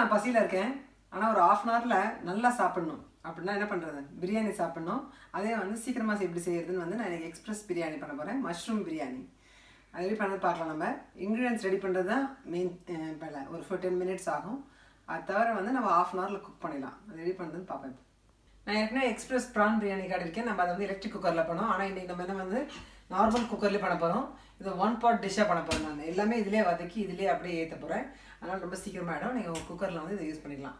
நான் பசியில் இருக்கேன். ஆனால் ஒரு ஆஃப் அன் ஹவரில் நல்லா சாப்பிட்ணும். அப்படின்னா என்ன பண்ணுறது பிரியாணி சாப்பிட்ணும். அதே வந்து சீக்கிரமாக எப்படி செய்யறதுன்னு வந்து நான் எக்ஸ்பிரஸ் பிரியாணி பண்ண போகிறேன் மஷ்ரூம் பிரியாணி. அது எப்படி பண்ணது பார்க்கலாம் நம்ம. இன்க்ரீடியன்ஸ் ரெடி பண்ணுறது தான் மெயின் வேலை. ஒரு ஃபோர் டென் மினிட்ஸ் ஆகும். அது தவிர வந்து நம்ம ஆஃப் அன் ஹவரில் குக் பண்ணிடலாம். அது ரெடி பண்ணுறதுன்னு பார்ப்பேன் நான் ஏற்கனவே எக்ஸ்பிரஸ் ப்ரான் பிரியாணி காட்டியிருக்கேன் நம்ம அதை வந்து எலக்ட்ரிக் குக்கரில் பண்ணோம் ஆனால் இன்றைக்கி நம்ம என்ன வந்து நார்மல் குக்கர்லேயே பண்ண போகிறோம் இது ஒன் பாட் டிஷ்ஷாக பண்ண போகிறேன் நான். எல்லாமே இதிலே வதக்கி இதிலே அப்படியே ஏற்ற போகிறேன் அதனால் ரொம்ப சீக்கிரமாக ஆகிடும் நீங்கள் குக்கரில் வந்து இதை யூஸ் பண்ணிக்கலாம்.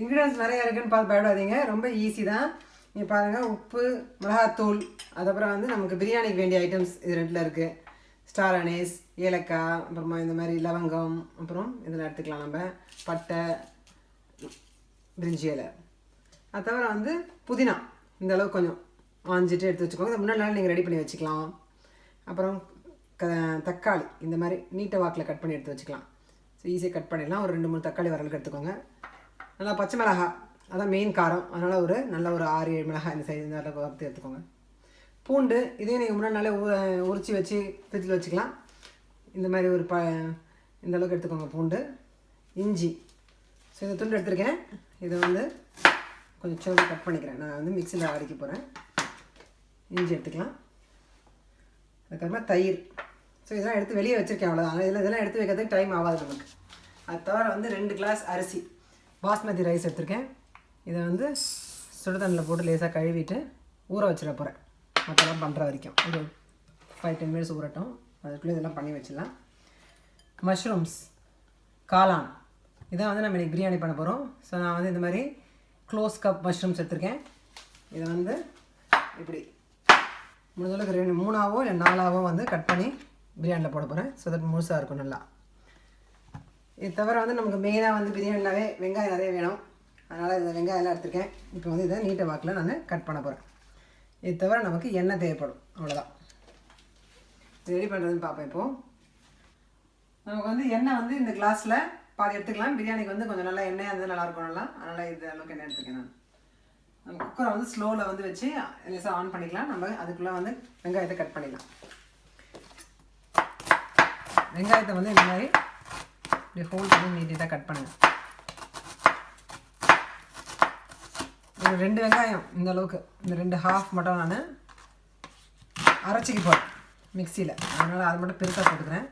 இன்க்ரீடியன்ஸ் நிறைய இருக்குதுன்னு பார்த்து பயப்படாதீங்க. ரொம்ப ஈஸி தான். நீங்கள் பாருங்கள் உப்பு மிளகாத்தூள் அதுக்கப்புறம் வந்து நமக்கு பிரியாணிக்கு வேண்டிய ஐட்டம்ஸ் இது ரெண்டில் இருக்குது ஸ்டார் அனேஸ் ஏலக்காய் அப்புறமா இந்த மாதிரி லவங்கம் அப்புறம் இதில் எடுத்துக்கலாம் நம்ம. பட்டை பிரிஞ்சி இலை. அது தவிர வந்து புதினா. இந்த அளவுக்கு கொஞ்சம் ஆஞ்சிட்டு எடுத்து வச்சுக்கோங்க. முன்னாடி நாள் நீங்கள் ரெடி பண்ணி வச்சுக்கலாம். அப்புறம் க தக்காளி. இந்த மாதிரி நீட்டை வாக்கில் கட் பண்ணி எடுத்து வச்சுக்கலாம். ஸோ ஈஸியாக கட் பண்ணிடலாம். ஒரு ரெண்டு மூணு தக்காளி வரலுக்கு எடுத்துக்கோங்க. நல்லா பச்சை மிளகாய் அதான் மெயின் காரம். அதனால் ஒரு நல்ல ஒரு ஆறு ஏழு மிளகாய் இந்த சைடு இந்த அளவுக்கு வறுத்து எடுத்துக்கோங்க. பூண்டு இதையும் நீங்கள் முன்னாடி நாளே உரிச்சி வச்சு ஃப்ரிட்ஜில் வச்சுக்கலாம். இந்த மாதிரி ஒரு ப இந்த அளவுக்கு எடுத்துக்கோங்க பூண்டு. இஞ்சி. ஸோ இந்த துண்டு எடுத்திருக்கேன். இதை வந்து கொஞ்சம் சோறு கட் பண்ணிக்கிறேன். நான் வந்து மிக்சியில் அடிக்க போகிறேன் இஞ்சி எடுத்துக்கலாம். அதுக்கப்புறமா தயிர். ஸோ இதெல்லாம் எடுத்து வெளியே வச்சுருக்கேன் அவ்வளோதான் இதில் இதெல்லாம் எடுத்து வைக்கிறதுக்கு டைம் ஆகாது நமக்கு. அது தவிர வந்து ரெண்டு கிளாஸ் அரிசி பாஸ்மதி ரைஸ் எடுத்திருக்கேன். இதை வந்து சுடுதண்ணில் போட்டு லேசாக கழுவிட்டு ஊற வச்சிட போகிறேன் மற்றெல்லாம் பண்ணுற வரைக்கும். ஒரு ஃபைவ் டென் மினிட்ஸ் ஊறட்டும். அதுக்குள்ளே இதெல்லாம் பண்ணி வச்சிடலாம். மஷ்ரூம்ஸ் காளான். இதான் வந்து நம்ம இன்றைக்கி பிரியாணி பண்ண போகிறோம் ஸோ நான் வந்து இந்த மாதிரி க்ளோஸ் கப் மஷ்ரூம்ஸ் எடுத்திருக்கேன். இதை வந்து இப்படி முடிஞ்சளவுக்கு ரெண்டு மூணாவோ இல்லை நாலாவோ வந்து கட் பண்ணி பிரியாணியில் போட போகிறேன் ஸோ தட் முழுசாக இருக்கும் நல்லா. இது தவிர வந்து நமக்கு மெயினாக வந்து பிரியாணினாவே வெங்காயம் நிறைய வேணும். அதனால் இந்த வெங்காயம்லாம் எடுத்துருக்கேன் எடுத்திருக்கேன். இப்போ வந்து இதை நீட்டை வாக்கில் நான் கட் பண்ண போகிறேன் இது தவிர நமக்கு எண்ணெய் தேவைப்படும். அவ்வளோதான் ரெடி பண்ணுறதுன்னு பார்ப்பேன் இப்போது நமக்கு வந்து எண்ணெய் வந்து இந்த கிளாஸில் பாதி எடுத்துக்கலாம். பிரியாணிக்கு வந்து கொஞ்சம் நல்லா எண்ணெயாக இருந்தால் நல்லா இருக்கும் நல்லா. அதனால் இது அளவுக்கு எண்ணெய் எடுத்துக்கேன் நான். நம்ம குக்கரை வந்து ஸ்லோவில் வந்து வச்சு லேசாக ஆன் பண்ணிக்கலாம். நம்ம அதுக்குள்ளே வந்து வெங்காயத்தை கட் பண்ணிடலாம் வெங்காயத்தை வந்து இந்த மாதிரி இப்படி ஹோல் பண்ணி நீட்டாக கட் பண்ணுங்க. ஒரு ரெண்டு வெங்காயம் இந்த அளவுக்கு. இந்த ரெண்டு ஹாஃப் மட்டும் நான் அரைச்சிக்கு போகிறேன் மிக்சியில் அதனால் அது மட்டும் பெருசாக போட்டுக்கிறேன்.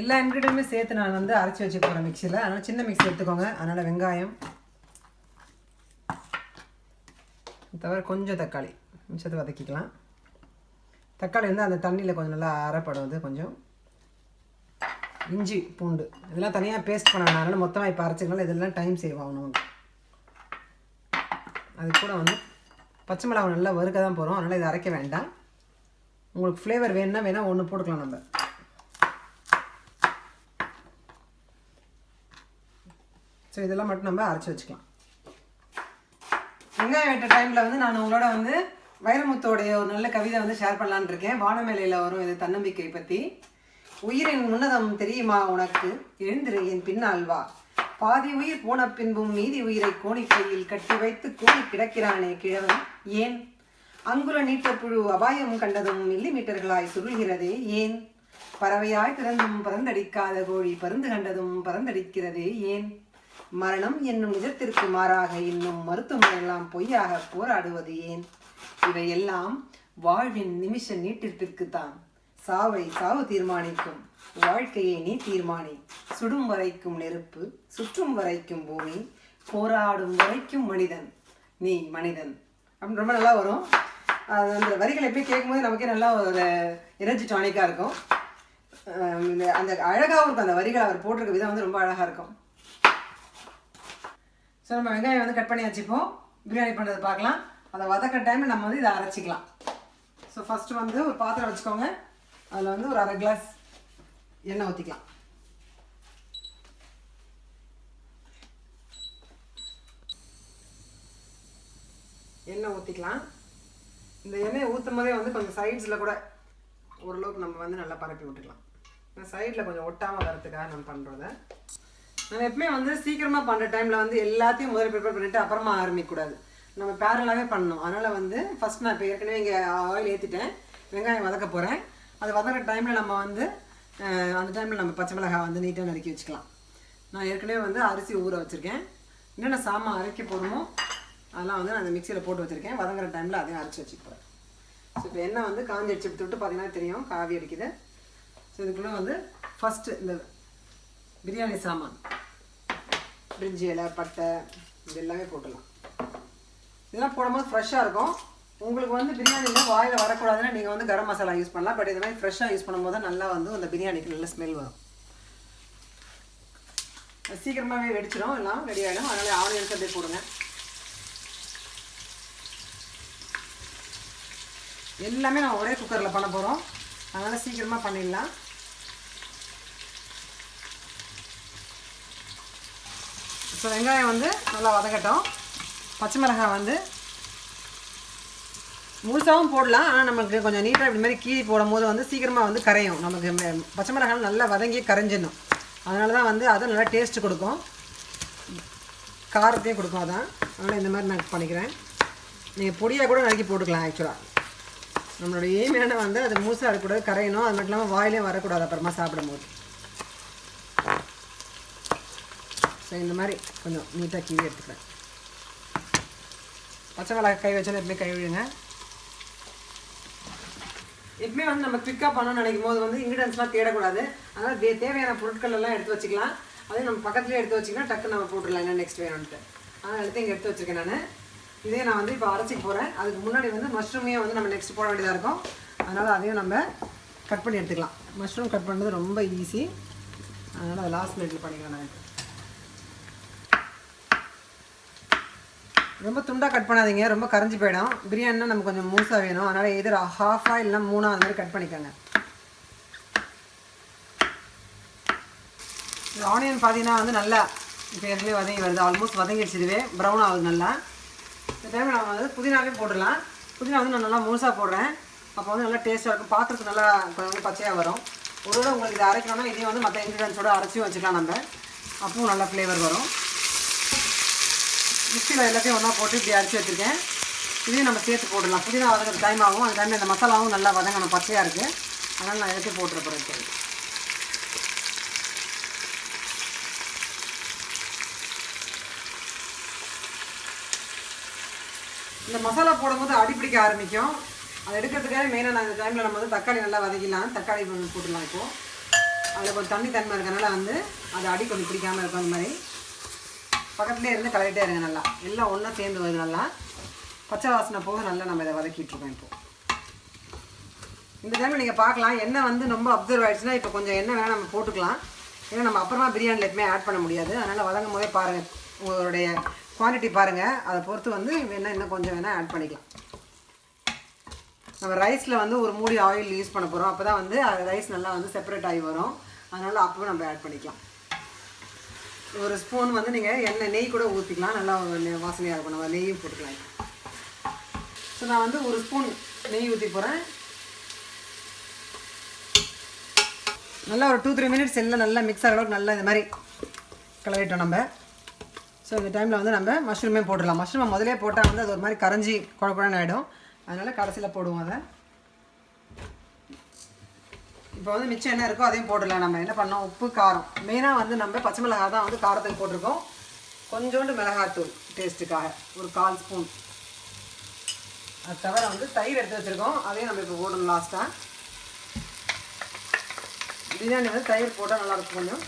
எல்லா இன்க்ரீடியன்ட்டுமே சேர்த்து நான் வந்து அரைச்சி வச்சு போகிறேன் மிக்சியில் அதனால் சின்ன மிக்ஸி எடுத்துக்கோங்க. அதனால் வெங்காயம் தவிர கொஞ்சம் தக்காளி. மிச்சத்தை வதக்கிக்கலாம். தக்காளி வந்து அந்த தண்ணியில் கொஞ்சம் நல்லா அரைப்படுவது கொஞ்சம். இஞ்சி பூண்டு. இதெல்லாம் தனியாக பேஸ்ட் பண்ண அதனால் மொத்தமாக இப்போ அரைச்சிக்கனால இதெல்லாம் டைம் சேவ் ஆகணும். நமக்கு. அது கூட வந்து பச்சை மிளகாய் நல்லா வறுக்க தான் போகிறோம் அதனால் இதை அரைக்க வேண்டாம். உங்களுக்கு ஃப்ளேவர் வேணும்னா வேணால் ஒன்று போட்டுக்கலாம் நம்ம. ஸோ இதெல்லாம் மட்டும் நம்ம அரைச்சி வச்சுக்கலாம். வெங்காயம் வெட்ட டைமில் வந்து நான் உங்களோட வந்து வைரமுத்தோடைய ஒரு நல்ல கவிதை வந்து ஷேர் பண்ணலான்னு இருக்கேன். வானமேலையில் வரும் இது தன்னம்பிக்கை பற்றி உயிரின் உன்னதம் தெரியுமா உனக்கு? எழுந்திரு என் பின்னால் வா. பாதி உயிர் போன பின்பும் மீதி உயிரை கோணிக்கையில் கட்டி வைத்து கூடி கிடக்கிறானே கிழவன். ஏன்? அங்குல நீட்டப்புழு அபாயம் கண்டதும் மில்லி மீட்டர்களாய் சுருள்கிறதே ஏன்? பறவையாய் பிறந்தும் பறந்தடிக்காத கோழி பருந்து கண்டதும் பறந்தடிக்கிறதே ஏன்? மரணம் என்னும் நிஜத்திற்கு மாறாக இன்னும் மருத்துவமனையெல்லாம் பொய்யாக போராடுவது ஏன்? இவையெல்லாம் வாழ்வின் நிமிஷ நீட்டிற்பிற்குத்தான் சாவை சாவு தீர்மானிக்கும் வாழ்க்கையை நீ தீர்மானி. சுடும் வரைக்கும் நெருப்பு சுற்றும் வரைக்கும் பூமி போராடும் வரைக்கும் மனிதன். நீ மனிதன். அப்படின்னு ரொம்ப நல்லா வரும். அது அந்த வரிகளை எப்படி கேட்கும்போது நமக்கே நல்லா ஒரு எனர்ஜி டானிக்காக இருக்கும். இந்த- அந்த அழகாகவும் இருக்கும் அந்த வரிகள் அவர் போட்டிருக்க விதம் வந்து ரொம்ப அழகாக இருக்கும். ஸோ நம்ம வெங்காயம் வந்து கட் பண்ணி வச்சுப்போம் பிரியாணி பண்ணுறது பார்க்கலாம். அதை வதக்க டைமில் நம்ம வந்து இதை அரைச்சிக்கலாம். ஸோ ஃபஸ்ட்டு வந்து ஒரு பாத்திரம் வச்சுக்கோங்க. அதில் வந்து ஒரு அரை கிளாஸ் எண்ணெய் ஊற்றிக்கலாம் எண்ணெய் ஊற்றிக்கலாம் இந்த எண்ணெயை ஊற்றும் போதே வந்து கொஞ்சம் சைட்ஸில் கூட ஓரளவுக்கு நம்ம வந்து நல்லா பரப்பி விட்டுக்கலாம். சைடில் கொஞ்சம் ஒட்டாமல் வரதுக்காக நம்ம பண்ணுறத நம்ம எப்பவுமே வந்து சீக்கிரமாக பண்ணுற டைமில் வந்து எல்லாத்தையும் முதல்ல ப்ரிப்பேர் பண்ணிவிட்டு அப்புறமா ஆரம்பிக்கக்கூடாது. நம்ம பேரலாகவே பண்ணணும். அதனால் வந்து ஃபஸ்ட் நான் இப்போ ஏற்கனவே இங்கே ஆயில் ஏற்றிட்டேன் வெங்காயம் வதக்க போகிறேன் அது வதக்கிற டைமில் நம்ம வந்து அந்த டைமில் நம்ம பச்சை மிளகாய் வந்து நீட்டாக நறுக்கி வச்சுக்கலாம். நான் ஏற்கனவே வந்து அரிசி ஊற வச்சுருக்கேன். என்னென்ன சாமான் அரைக்க போகிறோமோ அதெல்லாம் வந்து நான் அந்த மிக்சியில் போட்டு வச்சுருக்கேன். வதங்குற டைமில் அதையும் அரைச்சி வச்சுக்கிறேன் ஸோ இப்போ எண்ணெய் வந்து காஞ்சி அடிச்சு விட்டு பார்த்தீங்கன்னா தெரியும். காவி அடிக்குது. ஸோ இதுக்குள்ளே வந்து ஃபஸ்ட்டு இந்த பிரியாணி சாமான். பிரிஞ்சி இலை பட்டை இது எல்லாமே போட்டுடலாம். இதெல்லாம் போடும்போது ஃப்ரெஷ்ஷாக இருக்கும். உங்களுக்கு வந்து பிரியாணியில் வாயில் வரக்கூடாதுன்னா நீங்கள் வந்து கரம் மசாலா யூஸ் பண்ணலாம். பட் இது மாதிரி ஃப்ரெஷ்ஷாக யூஸ் பண்ணும்போது நல்லா வந்து அந்த பிரியாணிக்கு நல்ல ஸ்மெல் வரும். சீக்கிரமாகவே வெடிச்சிடும் எல்லாம் ரெடி ஆகிடும் அதனால் ஆனியன்ஸ் அப்படியே போடுங்க. எல்லாமே நான் ஒரே குக்கரில் பண்ண போகிறோம் அதனால் சீக்கிரமாக பண்ணிடலாம். ஸோ வெங்காயம் வந்து நல்லா வதங்கட்டும். பச்சை மிளகாய் வந்து முழுசாகவும் போடலாம். ஆனால் நமக்கு கொஞ்சம் நீட்டாக இப்படி மாதிரி கீ போடும் போது வந்து சீக்கிரமாக வந்து கரையும். நமக்கு பச்சை மிளகாய் நல்லா வதங்கி கரைஞ்சிடணும். அதனால தான் வந்து அது நல்லா டேஸ்ட் கொடுக்கும். காரத்தையும் கொடுக்கும் அதான். அதனால் இந்த மாதிரி நான் பண்ணிக்கிறேன். நீங்கள் பொடியாக கூட நறுக்கி போட்டுக்கலாம் ஆக்சுவலாக நம்மளோட எய்ம் என்னென்ன வந்து அது மூசாக இருக்கக்கூடாது கரையணும். அது மட்டும் இல்லாமல் வாயிலையும் வரக்கூடாது அப்புறமா சாப்பிடும்போது. ஸோ இந்த மாதிரி கொஞ்சம் நீட்டாக கீழே எடுத்துக்கிறேன். பச்சை மிளகாய் கை வச்சாலும் எப்பவுமே கை விழுங்க எப்பவுமே வந்து நம்ம பிக்கப் பண்ணணும்னு நினைக்கும் போது வந்து இன்க்ரீடியன்ஸ்லாம் தேடக்கூடாது. அதனால் தே தேவையான பொருட்கள் எல்லாம் எடுத்து வச்சுக்கலாம். அதே நம்ம பக்கத்துலேயே எடுத்து வச்சிங்கன்னா டக்கு நம்ம போட்டுடலாம். என்ன நெக்ஸ்ட் வேணும்ன்ட்டு. அதனால் எடுத்து இங்கே எடுத்து வச்சுருக்கேன் நான். இதே நான் வந்து இப்போ அரைச்சி போகிறேன் அதுக்கு முன்னாடி வந்து மஷ்ரூமையும் வந்து நம்ம நெக்ஸ்ட் போட வேண்டியதாக இருக்கும். அதனால் அதையும் நம்ம கட் பண்ணி எடுத்துக்கலாம். மஷ்ரூம் கட் பண்ணுறது ரொம்ப ஈஸி அதனால் அது லாஸ்ட் மினிட்ல பண்ணிக்கலாம் நான். ரொம்ப துண்டாக கட் பண்ணாதீங்க. ரொம்ப கரைஞ்சி போயிடும். பிரியாணினா நமக்கு கொஞ்சம் மூசாக வேணும். அதனால் எதிர் ஹாஃபாக இல்லைனா மூணாக அந்த மாதிரி கட் பண்ணிக்கோங்க. ஆனியன் பார்த்தீங்கன்னா வந்து நல்லா இப்போ ஏற்கனவே வதங்கி வருது. ஆல்மோஸ்ட் வதங்கிடுச்சு இதுவே. ப்ரௌன் ஆகுது நல்லா. இந்த டைமில் நம்ம வந்து புதினாவே போட்டுடலாம். புதினா வந்து நான் நல்லா முழுசாக போடுறேன். அப்போ வந்து நல்லா டேஸ்ட்டாக இருக்கும். பார்க்குறதுக்கு நல்லா கொஞ்சம் பச்சையாக வரும். ஒருவேளை உங்களுக்கு இதை அரைக்கணும்னா இதையும் வந்து மற்ற இன்க்ரீடியன்ஸோடு அரைச்சியும் வச்சுக்கலாம் நம்ம. அப்பவும் நல்லா ஃப்ளேவர் வரும். மிக்சியில் எல்லாத்தையும் ஒன்றா போட்டு இப்படி அரைச்சி வச்சுருக்கேன். இதையும் நம்ம சேர்த்து போட்டுடலாம். புதினா வதங்க டைம் ஆகும். அந்த டைமில் இந்த மசாலாவும் நல்லா வதங்கணும். பச்சையாக இருக்குது அதனால் நான் எல்லாத்தையும் போட்டுற போகிறேன் இந்த மசாலா போடும்போது அடி பிடிக்க ஆரம்பிக்கும். அதை எடுக்கிறதுக்காக மெயினாக நான் இந்த டைமில் நம்ம வந்து தக்காளி நல்லா வதக்கிடலாம். தக்காளி போட்டுடலாம் இப்போது அதில் கொஞ்சம் தண்ணி தன்மை இருக்கிறனால வந்து அது அடி கொஞ்சம் பிடிக்காமல் இருக்கும் அந்த மாதிரி. பக்கத்துலேயே இருந்து கலக்கிட்டே இருங்க நல்லா. எல்லாம் ஒன்றா சேர்ந்து வருது நல்லா. பச்சை வாசனை போக நல்லா நம்ம இதை வதக்கிட்டுருக்கோம் இப்போ. இந்த டைமில் நீங்கள் பார்க்கலாம். எண்ணெய் வந்து ரொம்ப அப்சர்வ் ஆகிடுச்சுன்னா இப்போ கொஞ்சம் எண்ணெய் வேணால் நம்ம போட்டுக்கலாம். ஏன்னா நம்ம அப்புறமா பிரியாணியில் எப்பவுமே ஆட் பண்ண முடியாது. அதனால் வதங்கும் போதே பாருங்கள் உங்களுடைய குவான்டிட்டி பாருங்கள் அதை பொறுத்து வந்து வேணால் இன்னும் கொஞ்சம் வேணால் ஆட் பண்ணிக்கலாம். நம்ம ரைஸில் வந்து ஒரு மூடி ஆயில் யூஸ் பண்ண போகிறோம் அப்போ தான் வந்து ரைஸ் நல்லா வந்து செப்பரேட் ஆகி வரும். அதனால் அப்பவும் நம்ம ஆட் பண்ணிக்கலாம். ஒரு ஸ்பூன் வந்து நீங்கள் எண்ணெய் நெய் கூட ஊற்றிக்கலாம் நல்லா வாசனையாக இருக்கும். நம்ம நெய்யும் போட்டுக்கலாம் ஸோ நான் வந்து ஒரு ஸ்பூன் நெய் ஊற்றி போகிறேன் நல்லா ஒரு டூ த்ரீ மினிட்ஸ் எல்லாம் நல்லா மிக்ஸ் ஆகிற அளவுக்கு நல்லா இந்த மாதிரி கிளவிட்டோம் நம்ம. ஸோ இந்த டைமில் வந்து நம்ம மஷ்ரூமே போட்டுடலாம். மஷ்ரூமை முதலே போட்டால் வந்து அது ஒரு மாதிரி கரைஞ்சி குழ ஆகிடும் அதனால் கடைசியில் போடுவோம் அதை. இப்போ வந்து மிச்சம் என்ன இருக்கோ அதையும் போட்டுடலாம். நம்ம என்ன பண்ணோம்? உப்பு காரம். மெயினாக வந்து நம்ம பச்சை மிளகாய் தான் வந்து காரத்துக்கு போட்டிருக்கோம். கொஞ்சோண்டு மிளகாத்தூள் டேஸ்ட்டுக்காக ஒரு கால் ஸ்பூன். அது தவிர வந்து தயிர் எடுத்து வச்சுருக்கோம். அதையும் நம்ம இப்போ போடணும் லாஸ்ட்டாக பிரியாணி வந்து தயிர் போட்டால் நல்லாயிருக்கும் கொஞ்சம்.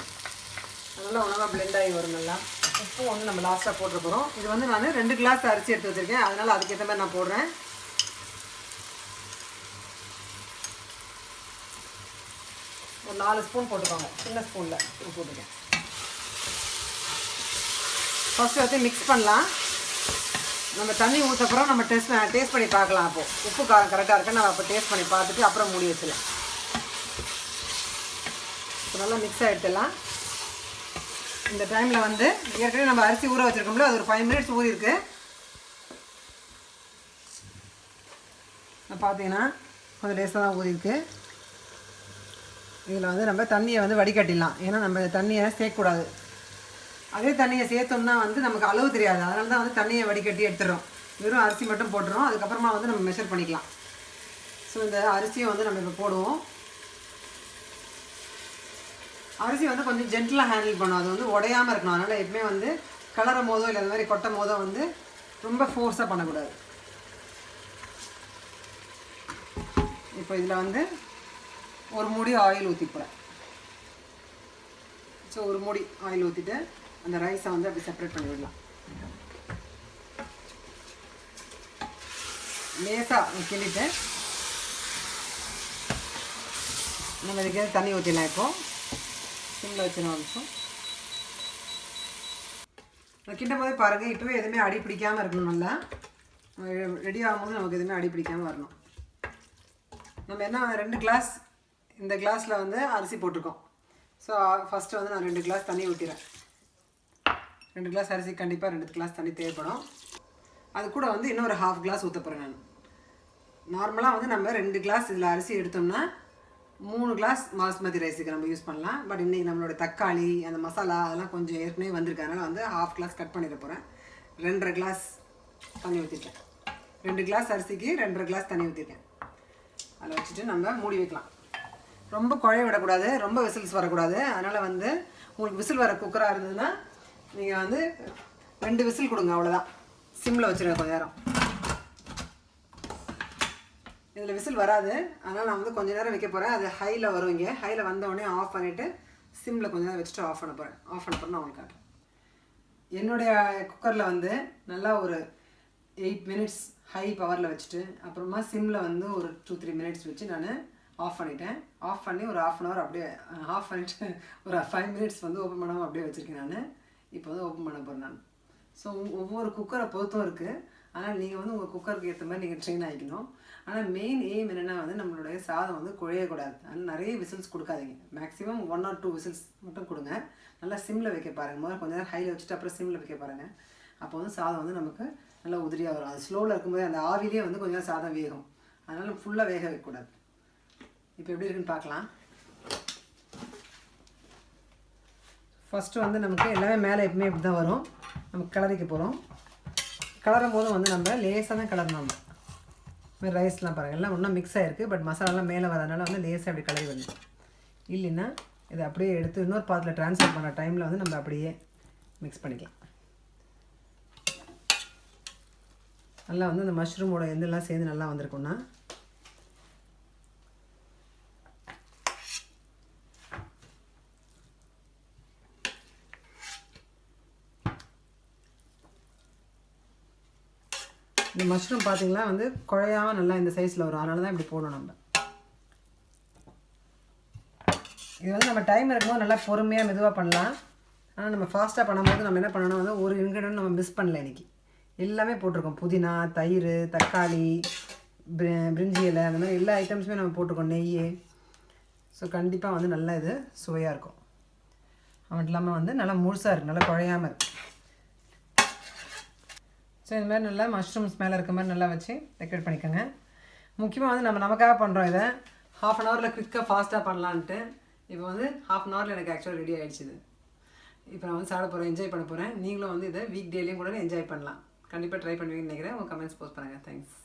நல்லா உணவாக பிளெண்ட் ஆகி வரும் நல்லா. உப்பும் வந்து நம்ம லாஸ்ட்டாக போட்டுருக்குறோம் இது வந்து நான் ரெண்டு கிளாஸ் அரிசி எடுத்து வச்சுருக்கேன். அதனால் அதுக்கேற்ற மாதிரி நான் போடுறேன். ஒரு நாலு ஸ்பூன் போட்டுக்கோங்க. சின்ன ஸ்பூனில் போட்டுருக்கேன் ஃபஸ்ட்டு வந்து மிக்ஸ் பண்ணலாம். நம்ம தண்ணி ஊற்றப்புறம் நம்ம டெஸ்ட் டேஸ்ட் பண்ணி பார்க்கலாம் அப்போது உப்பு காரம் கரெக்டாக இருக்கா. நம்ம அப்போ டேஸ்ட் பண்ணி பார்த்துட்டு அப்புறம் மூடி வச்சிடலாம். இப்போ நல்லா மிக்ஸ் ஆகிட்டுலாம் இந்த டைமில் வந்து ஏற்கனவே நம்ம அரிசி ஊற வச்சுருக்கோம்ல அது ஒரு ஃபைவ் மினிட்ஸ் ஊறிருக்கு பார்த்தீங்கன்னா கொஞ்சம் லேசாக தான் ஊறிருக்கு இதில் வந்து நம்ம தண்ணியை வந்து வடிகட்டிடலாம். ஏன்னா நம்ம தண்ணியை சேர்க்கக்கூடாது. அதே தண்ணியை சேர்த்தோம்னா வந்து நமக்கு அளவு தெரியாது. அதனால தான் வந்து தண்ணியை வடிகட்டி எடுத்துடுறோம். வெறும் அரிசி மட்டும் போட்டுறோம். அதுக்கப்புறமா வந்து நம்ம மெஷர் பண்ணிக்கலாம். ஸோ இந்த அரிசியை வந்து நம்ம இப்போ போடுவோம். அரிசி வந்து கொஞ்சம் ஜென்டிலாக ஹேண்டில் பண்ணும் அது வந்து உடையாமல் இருக்கணும். அதனால் எப்பவுமே வந்து கிளறும் போதோ இல்லை அந்த மாதிரி கொட்டும் போதோ வந்து ரொம்ப ஃபோர்ஸாக பண்ணக்கூடாது. இப்போ இதில் வந்து ஒரு மூடி ஆயில் ஊற்றி போகிறேன் ஸோ ஒரு மூடி ஆயில் ஊற்றிட்டு அந்த ரைஸை வந்து அப்படி செப்பரேட் பண்ணி விடலாம். லேசாக கிண்டிட்டு நம்ம இதுக்கு தண்ணி ஊற்றிடலாம் இப்போ. சிம்மில் வச்சிடலாம் நிமிஷம் கிண்டும் போது பாருங்கள் இப்போவே எதுவுமே அடி பிடிக்காமல் இருக்கணும் நல்லா ரெடி ஆகும்போது நமக்கு எதுவுமே அடி பிடிக்காமல் வரணும். நம்ம என்ன ரெண்டு கிளாஸ் இந்த கிளாஸில் வந்து அரிசி போட்டிருக்கோம். ஸோ ஃபஸ்ட்டு வந்து நான் ரெண்டு கிளாஸ் தண்ணி ஊற்றிடுறேன் ரெண்டு கிளாஸ் அரிசி கண்டிப்பாக ரெண்டு கிளாஸ் தண்ணி தேவைப்படும். அது கூட வந்து இன்னொரு ஹாஃப் கிளாஸ் ஊற்ற போகிறேன் நான் நார்மலாக வந்து நம்ம ரெண்டு கிளாஸ் இதில் அரிசி எடுத்தோம்னா மூணு கிளாஸ் பாஸ்மதி ரைஸுக்கு நம்ம யூஸ் பண்ணலாம். பட் இன்றைக்கி நம்மளோட தக்காளி அந்த மசாலா அதெல்லாம் கொஞ்சம் ஏற்கனவே வந்திருக்கு. வந்து ஹாஃப் கிளாஸ் கட் பண்ணிட போகிறேன் ரெண்டரை கிளாஸ் தண்ணி ஊற்றிருக்கேன் ரெண்டு கிளாஸ் அரிசிக்கு ரெண்டரை கிளாஸ் தண்ணி ஊற்றிருக்கேன் அதில் வச்சுட்டு நம்ம மூடி வைக்கலாம். ரொம்ப குழைய விடக்கூடாது ரொம்ப விசில்ஸ் வரக்கூடாது. அதனால் வந்து உங்களுக்கு விசில் வர குக்கராக இருந்ததுன்னா நீங்கள் வந்து ரெண்டு விசில் கொடுங்க அவ்வளோதான் சிம்மில் வச்சுருங்க கொஞ்ச நேரம். இதில் விசில் வராது. அதனால் நான் வந்து கொஞ்ச நேரம் வைக்க போகிறேன் அது ஹையில் வரும் இங்கே. ஹையில் வந்தவுடனே ஆஃப் பண்ணிவிட்டு சிம்மில் கொஞ்ச நேரம் வச்சுட்டு ஆஃப் பண்ண போகிறேன் ஆஃப் பண்ண போகிறேன் நான் உங்களுக்கு காட்டுறேன். என்னுடைய குக்கரில் வந்து நல்லா ஒரு எயிட் மினிட்ஸ் ஹை பவரில் வச்சுட்டு அப்புறமா சிம்மில் வந்து ஒரு டூ த்ரீ மினிட்ஸ் வச்சு நான் ஆஃப் பண்ணிட்டேன். ஆஃப் பண்ணி ஒரு ஆஃப் அன் ஹவர் அப்படியே ஆஃப் பண்ணிட்டு ஒரு ஃபைவ் மினிட்ஸ் வந்து ஓப்பன் பண்ணாமல் அப்படியே வச்சுருக்கேன் நான். இப்போ வந்து ஓப்பன் பண்ண போகிறேன் நான். ஸோ ஒவ்வொரு குக்கரை பொறுத்தும் இருக்குது ஆனால் நீங்கள் வந்து உங்கள் குக்கருக்கு ஏற்ற மாதிரி நீங்கள் ட்ரெயின் ஆகிக்கணும் ஆனால் மெயின் எய்ம் என்னென்னா வந்து நம்மளுடைய சாதம் வந்து குழையக்கூடாது. அதனால் நிறைய விசில்ஸ் கொடுக்காதீங்க. Maximum one or two whistles மட்டும் கொடுங்க. நல்லா சிம்மில் வைக்க பாருங்கள் முதல்ல கொஞ்ச நேரம் ஹையில் வச்சுட்டு அப்புறம் சிம்மில் வைக்க பாருங்கள் அப்போ வந்து சாதம் வந்து நமக்கு நல்லா உதிரியாக வரும். அது ஸ்லோவில் இருக்கும்போது அந்த ஆவிலே வந்து கொஞ்சம் நேரம் சாதம் வேகும். அதனால் ஃபுல்லாக வேக வைக்கக்கூடாது. இப்போ எப்படி இருக்குன்னு பார்க்கலாம். ஃபஸ்ட்டு வந்து நமக்கு எல்லாமே மேலே எப்பவுமே இப்படி தான் வரும். நம்ம கிளறிக்க போகிறோம் கிளறும் போதும் வந்து நம்ம லேசாக தான் கிளறணும் நம்ம மாதிரி ரைஸ்லாம் பாருங்கள் எல்லாம் ஒன்றா மிக்ஸ் ஆகிருக்கு பட் மசாலாலாம் மேலே வரதுனால வந்து லேசாக அப்படி கிளறி வரணும். இல்லைன்னா இதை அப்படியே எடுத்து இன்னொரு பாத்தில் ட்ரான்ஸ்ஃபர் பண்ணுற டைமில் வந்து நம்ம அப்படியே மிக்ஸ் பண்ணிக்கலாம். நல்லா வந்து இந்த மஷ்ரூமோட எந்தெல்லாம் சேர்ந்து நல்லா வந்திருக்கும்னா மஷ்ரூம் பார்த்தீங்களா வந்து குழையாக நல்லா இந்த சைஸில் வரும். அதனால தான் இப்படி போடணும் நம்ம. இது வந்து நம்ம டைம் இருக்கும்போது நல்லா பொறுமையாக மெதுவாக பண்ணலாம். ஆனால் நம்ம ஃபாஸ்ட்டாக பண்ணும்போது நம்ம என்ன பண்ணணும் வந்து ஒரு இன்க்ரீடியன்ட் நம்ம மிஸ் பண்ணல இன்றைக்கி எல்லாமே போட்டிருக்கோம். புதினா தயிர் தக்காளி பிரிஞ்சி இலை அந்த மாதிரி எல்லா ஐட்டம்ஸுமே நம்ம போட்டிருக்கோம். நெய். ஸோ கண்டிப்பாக வந்து நல்லா இது சுவையாக இருக்கும். அவன் இல்லாமல் வந்து நல்லா முழுசாக இருக்குது நல்லா குழையாமல் இருக்குது ஸோ இந்த மாதிரி நல்லா மஷ்ரூம்ஸ் மேலே இருக்க மாதிரி நல்லா வச்சு டெக்கரேட் பண்ணிக்கோங்க. முக்கியமாக வந்து நம்ம நமக்காக பண்ணுறோம் இதை. ஹாஃப் அன் ஹவரில் குவிக்காக ஃபாஸ்ட்டாக பண்ணலான்ட்டு இப்போ வந்து ஹாஃப் அன் ஹவரில் எனக்கு ஆக்சுவலாக ரெடி ஆகிடுச்சு இது. இப்போ நான் வந்து சாப்பிட போகிறேன் என்ஜாய் பண்ண போகிறேன் நீங்களும் வந்து இதை வீக் டேலையும் கூட என்ஜாய் பண்ணலாம். கண்டிப்பாக ட்ரை பண்ணுவீங்கன்னு நினைக்கிறேன். உங்கள் கமெண்ட்ஸ் போஸ்ட் பண்ணுங்கள் தேங்க்ஸ்